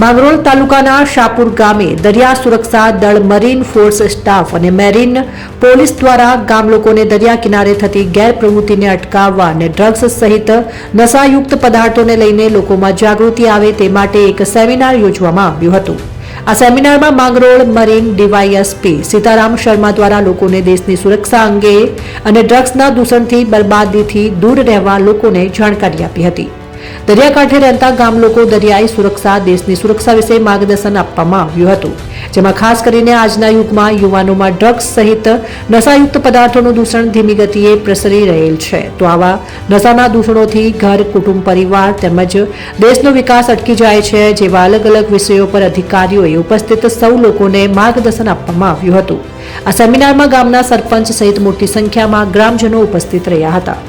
માંગરોળ તાલુકાના શાપુર ગામે દરિયા સુરક્ષા દળ મરીન ફોર્સ સ્ટાફ અને મેરીન પોલીસ દ્વારા ગામ લોકોને દરિયા કિનારે થતી ગેરપ્રવૃત્તિને અટકાવવા અને ડ્રગ્સ સહિત નશાયુક્ત પદાર્થોને લઈને લોકોમાં જાગૃતિ આવે તે માટે એક સેમિનાર યોજવામાં આવ્યું હતું. આ સેમિનારમાં માંગરોળ મરીન ડીવાયએસપી સીતારામ શર્મા દ્વારા લોકોને દેશની સુરક્ષા અંગે અને ડ્રગ્સના દૂષણથી બરબાદીથી દૂર રહેવા લોકોને જાણકારી આપી હતી. દરિયાકાંઠે રહેતા ગામ લોકો દરિયાઈ સુરક્ષા, દેશની સુરક્ષા વિશે માર્ગદર્શન આપવામાં આવ્યું હતું. જેમાં ખાસ કરીને આજના યુગમાં યુવાનોમાં ડ્રગ્સ સહિત નશાયુક્ત પદાર્થોનું દૂષણ ધીમી ગતિએ પ્રસરી રહેલ છે. તો આવા નશાના દૂષણોથી ઘર, કુટુંબ, પરિવાર તેમજ દેશનો વિકાસ અટકી જાય છે જેવા અલગ અલગ વિષયો પર અધિકારીઓએ ઉપસ્થિત સૌ લોકોને માર્ગદર્શન આપવામાં આવ્યું હતું. આ સેમિનારમાં ગામના સરપંચ સહિત મોટી સંખ્યામાં ગ્રામજનો ઉપસ્થિત રહ્યા હતા.